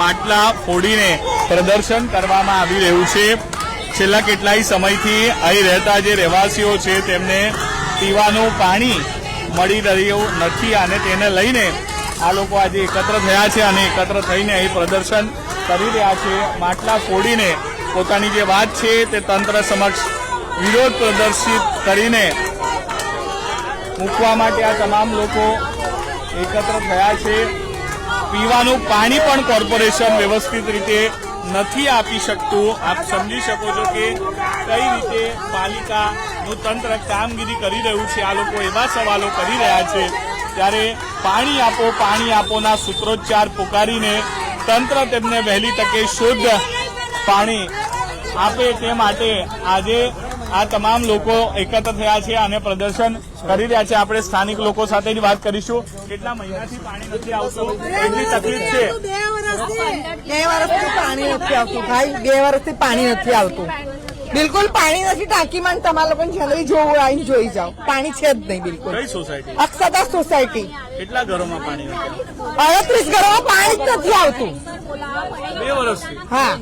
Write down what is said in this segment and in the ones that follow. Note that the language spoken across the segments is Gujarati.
માટલા ફોડીને પ્રદર્શન કરવામાં આવી રહ્યું છે. છેલ્લા કેટલાય સમયથી અહીં રહેતા જે રહેવાસીઓ છે, તેમને પીવાનું પાણી મળી રહ્યું નથી અને તેને લઈને આ લોકો આજે એકત્ર થયા છે અને એકત્ર થઈને અહીં પ્રદર્શન કરી રહ્યા છે. માટલા ફોડીને પોતાની જે વાત છે, તે તંત્ર સમક્ષ વિરોધ પ્રદર્શિત કરીને મૂકવા માટે આ તમામ લોકો એકત્ર થયા છે. પીવાનું પાણી પણ કોર્પોરેશન વ્યવસ્થિત રીતે નથી આપી શકતું. આપ સમજી શકો છો કે કઈ રીતે પાલિકાનું તંત્ર કામગીરી કરી રહ્યું છે. આ લોકો એવા સવાલો કરી રહ્યા છે. ત્યારે પાણી આપો, પાણી આપોના સૂત્રોચ્ચાર પુકારીને તંત્ર તેમને વહેલી તકે શુદ્ધ પાણી આપે તે માટે આજે આ તમામ લોકો એકત્ર થયા છે અને પ્રદર્શન કરી રહ્યા છે. આપણે સ્થાનિક લોકો સાથેની વાત કરીશું. કેટલા મહિનાથી પાણી નથી આવતું? એટલી તકલીફ છે? બે વર્ષથી પાણી નથી આવતું. ભાઈ બે વર્ષથી પાણી નથી આવતું. બિલકુલ પાણી નથી ટાંકીમાં તમારે પણ જલ્દી જોવું આવીને જોઈ જાઓ. પાણી છે જ નહીં બિલકુલ. અક્ષતા સોસાયટી કેટલા ઘરોમાં પાણી અડત્રીસ ઘરોમાં પાણી જ નથી આવતું. બે હા.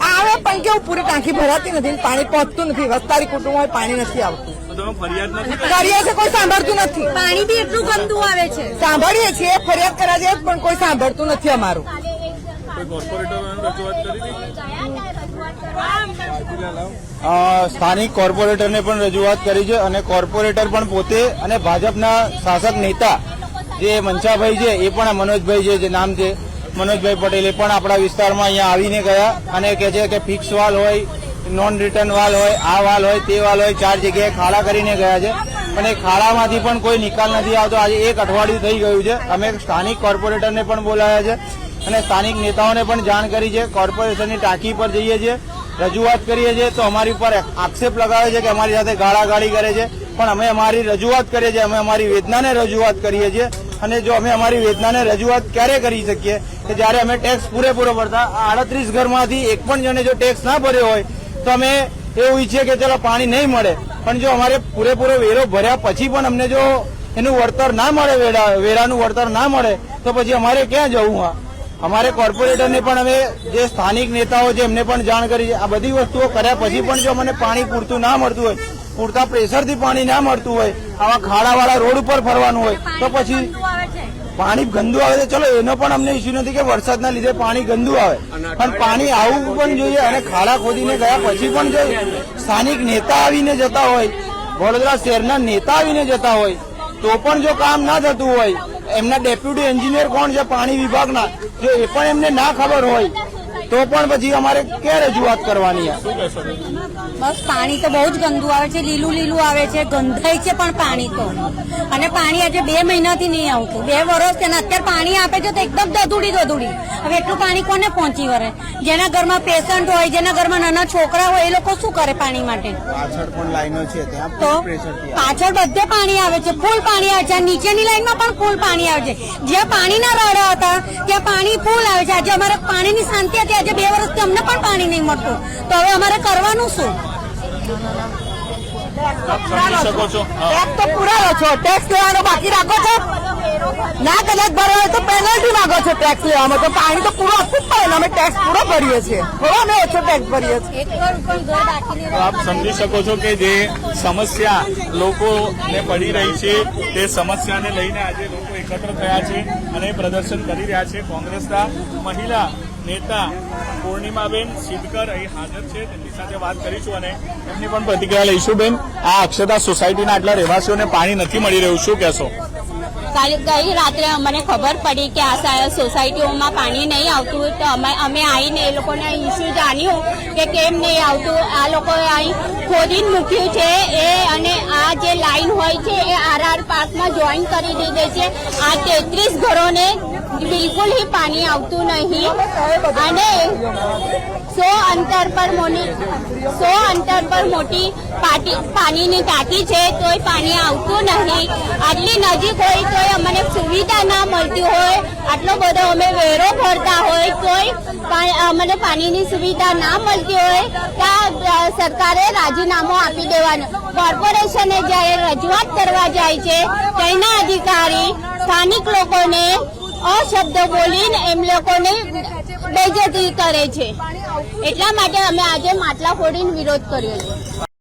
આવે પણ કેવું પૂરી ટાંકી ભરાતી નથી પાણી પહોંચતું નથી. વસ્તારી કુટુંબમાં પાણી નથી આવતું. તો ફરિયાદ કરી? કોઈ સાંભળતું નથી. પાણી બી એટલું ગંદુ આવે છે. સાંભળીએ છીએ ફરિયાદ કરવા જઈએ પણ કોઈ સાંભળતું નથી અમારું. કોઈ કોર્પોરેટરોને રજૂઆત કરી હતી? અ, સ્થાનિક કોર્પોરેટરને પણ રજૂઆત કરી છે અને કોર્પોરેટર પણ પોતે અને ભાજપના શાસક નેતા જે મનસાભાઈ છે એ પણ મનોજભાઈ છે જે નામ છે. મનોજભાઈ પટેલે પણ આપણા વિસ્તારમાં અહીંયા આવીને ગયા અને કહે છે કે ફિક્સ વાલ હોય નોન રિટર્ન વાલ હોય, આ વાલ હોય, તે વાલ હોય, ચાર જગ્યાએ ખાડા કરીને ગયા છે. અને ખાડામાંથી પણ કોઈ નિકાલ નથી આવતો. આજે એક અઠવાડિયું થઈ ગયું છે. અમે સ્થાનિક કોર્પોરેટરને પણ બોલાવ્યા છે અને સ્થાનિક નેતાઓને પણ જાણ કરી છે. કોર્પોરેશનની ટાંકી પર જઈએ છીએ, રજૂઆત કરીએ છીએ. તો અમારી ઉપર આક્ષેપ લગાવે છે કે અમારી સાથે ગાળાગાળી કરે છે. પણ અમે અમારી રજૂઆત કરીએ છીએ. અમે અમારી વેદનાને રજૂઆત કરીએ છીએ. અને જો અમે અમારી વેદનાને રજૂઆત ક્યારે કરી શકીએ કે જ્યારે અમે ટેક્સ પૂરેપૂરો ભરતા આડત્રીસ ઘરમાંથી એક પણ જણે જો ટેક્સ ના ભર્યો હોય, તો અમે એવું ઈચ્છીએ કે ચલો પાણી નહીં મળે. પણ જો અમારે પૂરેપૂરો વેરો ભર્યા પછી પણ અમને જો એનું વળતર ના મળે વેરા વેરાનું વળતર ના મળે, તો પછી અમારે ક્યાં જવું હા અમારે કોર્પોરેટરને પણ અમે જે સ્થાનિક નેતાઓ છે એમને પણ જાણ કરી છે. આ બધી વસ્તુઓ કર્યા પછી પણ જો અમને પાણી પૂરતું ના મળતું હોય પૂરતા પ્રેશરથી પાણી ના મળતું હોય આવા ખાડાવાળા રોડ ઉપર ફરવાનું હોય તો પછી પાણી ગંદુ આવે છે. ચલો એનો પણ અમને ઇસ્યુ નથી કે વરસાદના લીધે પાણી ગંદુ આવે. પણ પાણી આવવું પણ જોઈએ અને ખાડા ખોદીને ગયા પછી પણ જો સ્થાનિક નેતા આવીને જતા હોય વડોદરા શહેરના નેતા આવીને જતા હોય તો પણ જો કામ ના થતું હોય એમના ડેપ્યુટી એન્જિનિયર કોણ છે પાણી વિભાગના જો એ પણ એમને ના ખબર હોય તો પણ પછી અમારે ક્યાં રજૂઆત કરવાની? બસ પાણી તો બહુ જ ગંદુ આવે છે લીલું લીલું આવે છે ગંધાય છે પણ પાણી તો. અને પાણી આજે બે મહિનાથી નહીં આવતું. બે વર્ષ તેના અત્યારે પાણી આપે છે તો એકદમ દધુડી દધુડી. હવે એટલું પાણી કોને પહોંચી વળે? જેના ઘરમાં પેશન્ટ હોય જેના ઘરમાં નાના છોકરા હોય એ લોકો શું કરે પાણી માટે? તો પાછળ બધે પાણી આવે છે ફૂલ પાણી આવે છે નીચેની લાઈનમાં પણ ફૂલ પાણી આવે છે. જ્યાં પાણીના રાડા હતા ત્યાં પાણી ફૂલ આવે છે. આજે અમારે પાણીની શાંતિ હતી આજે બે વર્ષથી અમને પણ પાણી નહીં મળતું. તો હવે અમારે કરવાનું શું? ટેક્સ તો પુરાવો છો. ટેક્સ લેવાનો બાકી રાખો છો. ના કદાચ ભરો તો પેનલ્ટી માંગો છો ટેક્સ લેવામાં. તો પાણી તો પૂરો આપવું જ પડે અમે ટેક્સ પૂરો ભરીએ છીએ. થોડો અમે ઓછો ટેક્સ ભરીએ છીએ. આપ સમજી શકો છો કે જે સમસ્યા લોકોને પડી રહી છે તે સમસ્યાને લઈને આજે લોકો એકત્ર થયા છે અને પ્રદર્શન કરી રહ્યા છે કોંગ્રેસના મહિલા નેતા પૂર્ણિમાબેન સિદ્ધકર અહીં હાજર છે. તેમની સાથે વાત કરીશું અને એમની પણ પ્રતિક્રિયા લઈશું. બેન, આ અક્ષતા સોસાયટીના આટલા રહેવાસીઓને પાણી નથી મળી રહ્યું. શું કહેશો? ગઈ રાત્રે અમને ખબર પડી કે આ સોસાયટીઓમાં પાણી નહીં આવતું તો અમે અમે આવીને એ લોકોને ઇસ્યુ જાણ્યું કે કેમ નહીં આવતું. આ લોકોએ અહીં ખોદીને મૂક્યું છે. એ અને આ જે લાઈન હોય છે પાર્કમાં જોઈન કરી દીધે છે. આ તેત્રીસ ઘરોને બિલકુલ હી પાણી આવતું નહીં. અને સો અંતર પર મોની સો અંતર પર મોટી પાટી પાણીની ટાંકી છે, તોય પાણી આવતું નહીં. આટલી નજીક હોય તોય અમને સુવિધા ના મળતી હોય. આટલો બધો અમે વેરો ભરતા હોય તોય અમને પાણીની સુવિધા ના મળતી હોય. તો સરકારે રાજીનામું આપી દેવાનું. કોર્પોરેશને જ્યારે રજૂઆત કરવા જાય છે, તેના અધિકારી સ્થાનિક લોકોને અશબ્દો બોલીને એમ લોકોને બેજતી કરે છે. એટલા માટે અમે આજે માટલા ફોડીને વિરોધ કર્યો છે.